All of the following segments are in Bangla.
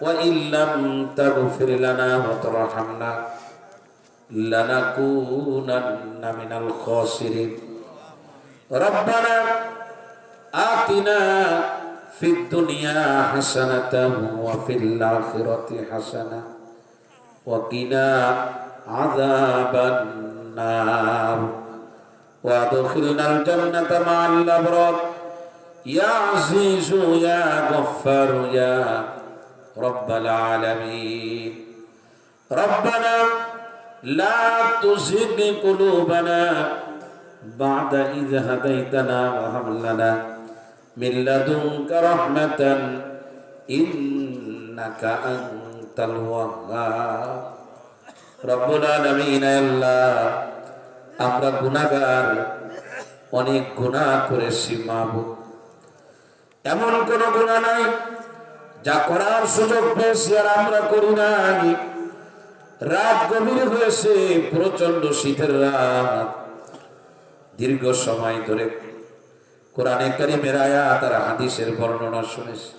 وإن لم تغفر لنا وترحمنا لنكونن من الخاسرين. ربنا آتنا في الدنيا حسنة وفي الآخرة حسنة وقنا عذاب النار. وأدخلنا الجنة مع الأبرار. يا عزيز يا غفار يا رب العالمين ربنا لا تزغ قلوبنا بعد إذ هديتنا وهب لنا من لدنك رحمة إنك أنت الوهاب رب العالمين আল্লাহ আমরা গুনাহগার অনেক গুনাহ করেছি মাহবুব এমন কোন গুনাহ নাই যা করার সুযোগ পেয়েছি আর আমরা করি নাই। রাত গভীর হয়েছে প্রচণ্ড শীতের রাত। দীর্ঘ সময় ধরে কোরআনে কারিমের আয়াত আর হাদিসের বর্ণনা শুনেছি।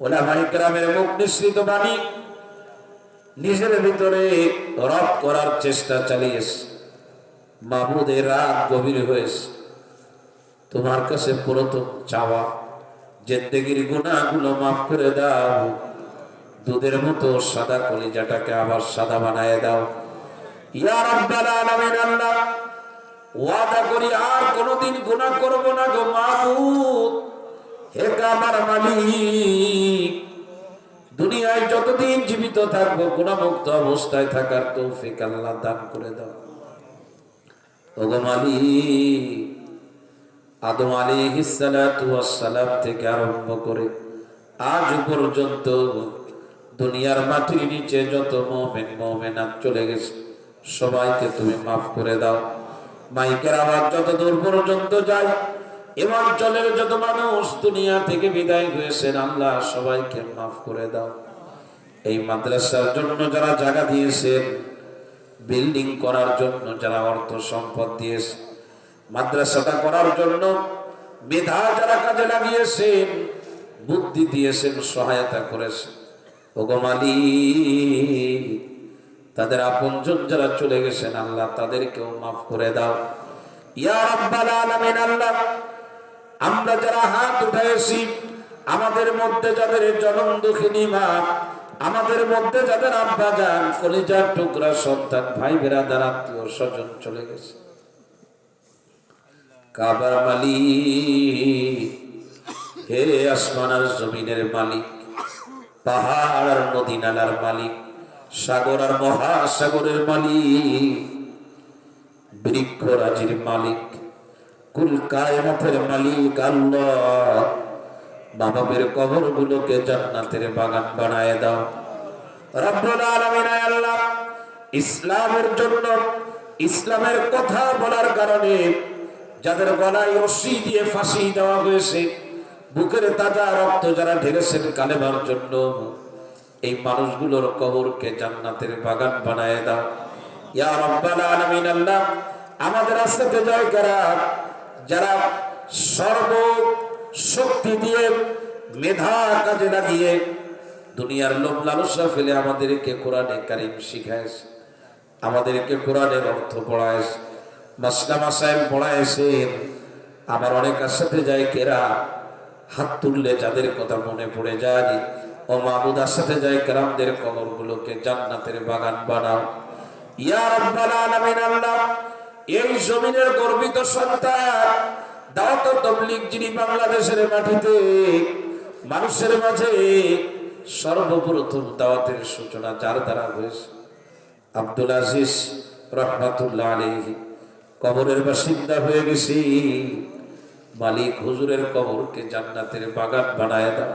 ওলামাই গ্রামের মুখ নিঃসৃত বাণী নিজের ভিতরে রব করার চেষ্টা চালিয়েছে। মাহমুদের রাত গভীর হয়েছে। তোমার কাছে প্রথম চাওয়া জেন্দেগির গুণাগুলো মাফ করে দাও। দুধের মতো সাদা কলিজাটাকে আবার সাদা বানায় দাও। ইয়া রাব্বাল আলামিন ওয়াদা করি আর কোনোদিন গুনাহ করব না গো মাহমুদ হে আমার মালিক, দুনিয়ায় যতদিন জীবিত থাকব গুণামুক্ত অবস্থায় থাকার তৌফিক আল্লাহ দান করে দাও। ওগো মালিক আদম আলী সালাম থেকে আরম্ভ করে আজ পর্যন্ত দুনিয়ার মাটির নিচে যত মোমেন মোমেনাত চলে গেছে, সবাইকে তুমি মাফ করে দাও। মাইকের আওয়াজ যত দূর পর্যন্ত যায় এ অঞ্চলের যত মানুষ দুনিয়া থেকে বিদায় হয়েছেন, আল্লাহ সবাইকে মাফ করে দাও। এই মাদ্রাসার জন্য যারা জায়গা দিয়েছেন, বিল্ডিং করার জন্য যারা অর্থ সম্পদ দিয়েছে মাদ্রাসাটা করার জন্য মেধা যারা কাজে লাগিয়েছেন, বুদ্ধি দিয়েছেন, সহায়তা করেছেন। ওগমালি তাদের আপনজন যারা চলে গেছেন, আল্লাহ তাদেরকেও মাফ করে দাও। ইয়া আল্লাহ, আমরা যারা হাত উঠাইছি, আমাদের মধ্যে যাদের জনম দুঃখিনী মা, আমাদের মধ্যে যাদের আব্বা যান কলিজার টুকরা, সন্তান ভাই বেরাদার আত্মীয় স্বজন চলে গেছে। কাবার মালিক। হে আসমান আর জমিনের মালিক, পাহাড় আর নদী নালার মালিক, সাগর আর মহাসাগরের মালিক বৃক্ষ রাজির মালিক, কুল কায়নাথের মালিক আল্লাহ। বাবাবের কবর গুলোকে জান্নাতের বাগান বানায় দাও। রব্বুল আলামিন আল্লাহ, ইসলামের জন্য, ইসলামের কথা বলার কারণে যাদের গলায় রশি দিয়ে ফাঁসি দেওয়া হয়েছে, বুকের তাজা রক্ত যারা ঢেলেছেন কালেমার জন্য, এই মানুষগুলোর কবরকে জান্নাতের বাগান বানায় দাও। ইয়া রব্বাল আলামিন আল্লাহ, আমাদের রাস্তাতে জয় করা? যারা সর্ব শক্তি দিয়ে মেধা কাজে লাগিয়ে দুনিয়ার লোভ লালসা ফেলে আমাদেরকে কোরআনে কারিম শিখায়ছে, আমাদেরকে কোরআনের অর্থ পড়ায়ছে। মাসলা মাসাইল পড়ায়ছেন আবার অনেক সাথে যায় কেরা, হাত তুললে যাদের কথা মনে পড়ে যায়। ও মাহবুদার সাথে যায় কেরামদের কবরগুলোকে জান্নাতের বাগান বানাও। ইয়া রাব্বাল আলামিন আল্লাহ, এই জমিনের গর্বিত সন্তান, দাওয়াত তবলিগ যিনি বাংলাদেশের মাটিতে, মানুষের মাঝে সর্বপ্রথম দাওয়াতের সূচনা যার দ্বারা হয়েছে। আব্দুল আজিজ রহমাতুল্লাহ আলাইহি। কবরের বাসিন্দা হয়ে গেছি। মালিক হুজুরের কবরকে জান্নাতের বাগান বানায় দাও।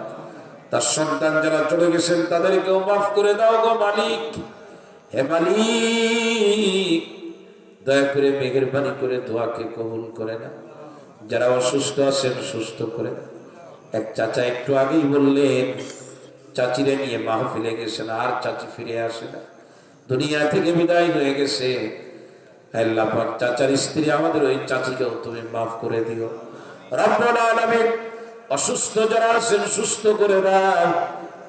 তার সন্তান যারা চলে গেছেন, তাদেরকেও মাফ করে দাও গো মালিক। হে মালিক, দয়া করে মেঘের পানি করে দোয়াকে কবুল করে না যারা অসুস্থ আছেন, সুস্থ করে এক চাচা একটু আগেই বললেন, চাচিরে নিয়ে মাহফিলে গেছেন, আর চাচি ফিরে আসে না। দুনিয়া থেকে বিদায় হয়ে গেছে। আল্লাহ চাচার স্ত্রী আমাদের ওই চাচিকেও তুমি মাফ করে দিও। রব্বুল আলামিন অসুস্থ যারা আছেন, সুস্থ করে দাও।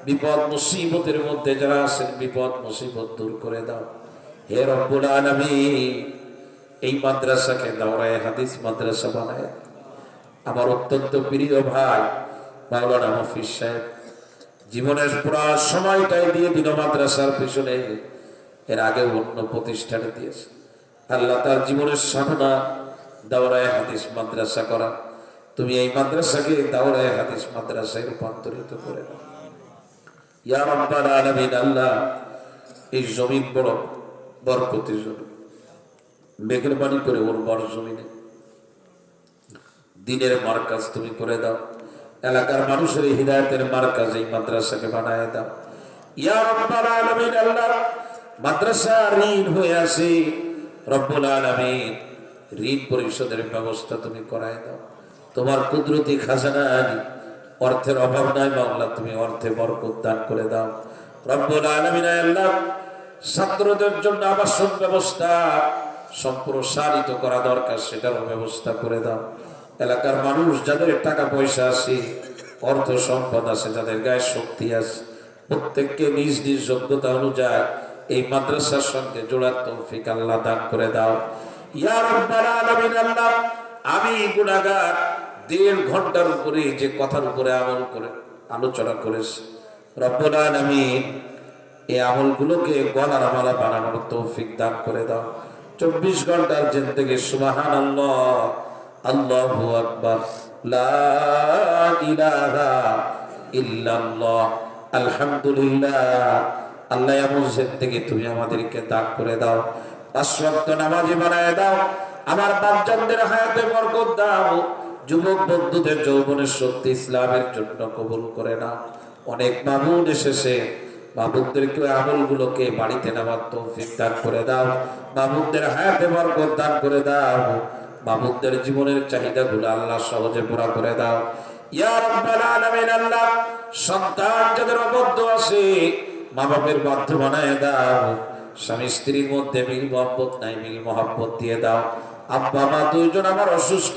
বিপদ মুসিবতের মধ্যে যারা আছেন, বিপদ মুসিবত দূর করে দাও। হে রব্বুল আলামিন, এই মাদ্রাসাকে দাওরায় হাদিস মাদ্রাসা বানায়। আমার অত্যন্ত প্রিয় ভাই মাওলানা মফিজ সাহেব, জীবনের পুরা সময়টাই দিয়ে দিল মাদ্রাসার পেছনে। এর আগে অন্য প্রতিষ্ঠানে দিয়েছে। আল্লাহ তার জীবনের সাধনা, দাওরায় হাদিস মাদ্রাসা করা। তুমি এই মাদ্রাসাকে দাওরায় হাদিস মাদ্রাসায় রূপান্তরিত করে দাও। ইয়া রাব্বাল আল্লাহ, এই জমিন বড় বরকতি জমি মেঘরবানি করে ওর বড় জমিনে। দিনের মার্কাজ তুমি করে দাও। এলাকার মানুষের হৃদায়তের মার্কাজ এই মাদ্রাসাকে বানায় দাও। ইয়া রব্বাল আলামিন, আল্লাহ, মাদ্রাসা ঋণ হয়ে আছে। রব্বুল আলামিন, ঋণ পরিশোধের ব্যবস্থা তুমি করায় দাও। তোমার কুদরতি খাজানা অর্থের অভাব নাই বাংলা তুমি অর্থে বরকত দান করে দাও। রব্বুল আলামিন আল্লাহ, ছাত্রদের জন্য আবাসন ব্যবস্থা সম্প্রসারিত করা দরকার, সেটারও ব্যবস্থা করে দাও। এলাকার মানুষ যাদের টাকা পয়সা আছে, অর্থ সম্পদ আছে যাদের গায়ে শক্তি আছে। প্রত্যেককে নিজ নিজ যোগ্যতা অনুযায়ী এই মাদ্রাসার সঙ্গে জোড়ার তৌফিক আল্লাহ দান করে দাও। ইয়া রাব্বাল আলামিন আল্লাহ, আমি গুনাহগার দেড় ঘণ্টার উপরে যে কথার উপরে আমল করে আলোচনা করেছি। রব্বুল আলামিন, এই আমলগুলোকে গলার মালা বানানোর তৌফিক দান করে দাও। চব্বিশ ঘণ্টার জেন থেকে সুবাহান আল্লাহ আল্লাহু আকবার ইলাহা ইল্লাল্লাহ, আলহামদুলিল্লাহ। আল্লাহ এমন জিন্দগি তুমি আমাদেরকে দান করে দাও, পাঁচ ওয়াক্ত নামাজি বানায় দাও, আমার বাচ্চাদের হায়াতে বরকত দাও। যুবক বন্ধুদের যৌবনের শক্তি ইসলামের জন্য কবুল করে নাও। অনেক মামুন এসেছে মামুকদেরকে আমলগুলোকে বাড়িতে নেওয়ার তৌফিক দান করে দাও। মামুকদের হায়াতে বরকত দান করে দাও। মামুকদের জীবনের চাহিদাগুলো আল্লাহ সহজে পুরা করে দাও। ইয়া রাব্বাল আল্লাহ, সন্তান যাদের অবদ্ধ আছে মা বাপের বাধ্য বানায় দাও। স্বামী স্ত্রীর মধ্যে মিল মহব্বত নাই, মিল মহব্বত দিয়ে দাও। আব্বা, মা দুইজন আমার অসুস্থ।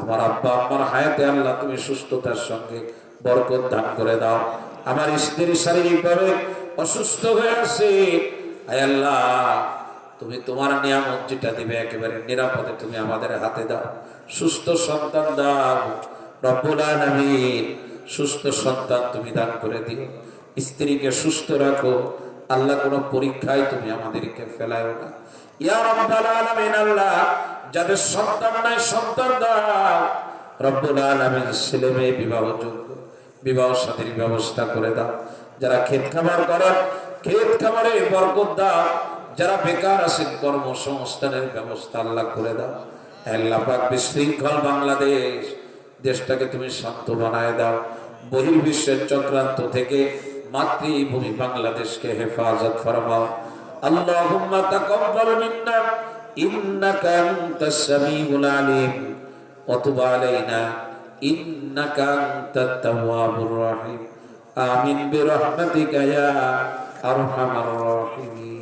আমার আব্বা আমার হায়াতে আল্লাহ তুমি সুস্থতার সঙ্গে বরকত দান করে দাও। আমার স্ত্রী শারীরিকভাবে অসুস্থ হয়ে আছে। আয় আল্লাহ, তুমি তোমার নিয়ামত যেটা দিবে একেবারে নিরাপদে তুমি আমাদের হাতে দাও। সুস্থ সন্তান দাও। রব্বুল আলামিন সুস্থ সন্তান তুমি দান করে দিও। স্ত্রীকে সুস্থ রাখো, আল্লাহ কোনো পরীক্ষায় তুমি আমাদেরকে ফেলায়ও না। ইয়া রব্বাল আলামিন আল্লাহ, যাদের সন্তান নাই, সন্তান দাও। রব্বুল আলামিন ছেলে মেয়ে বিবাহ যোগ্য, বিবাহ সাথীর ব্যবস্থা করে দাও। যারা ক্ষেত খামার করেন ক্ষেত খামারে বরকত দাও। যারা বেকার আছেন কর্মসংস্থানের ব্যবস্থা আল্লাহ করে দাও। আল্লাহ বিশৃঙ্খল বাংলাদেশ, দেশটাকে তুমি শান্ত বানায় দাও। বহির্বিশ্বের চক্রান্ত থেকে মাতৃভূমি বাংলাদেশকে হেফাজত ফরমাও। আল্লাহুম্মা তাকাব্বাল মিন্না, ইন্নাকা আনতাস সামিউল আলিম। ওয়া আলাইনা, ইন্নাকা আনতাত তাওয়াবুর রহিম। আমিন বিরহমাতিকা ইয়া আরহামার রাহিমিন।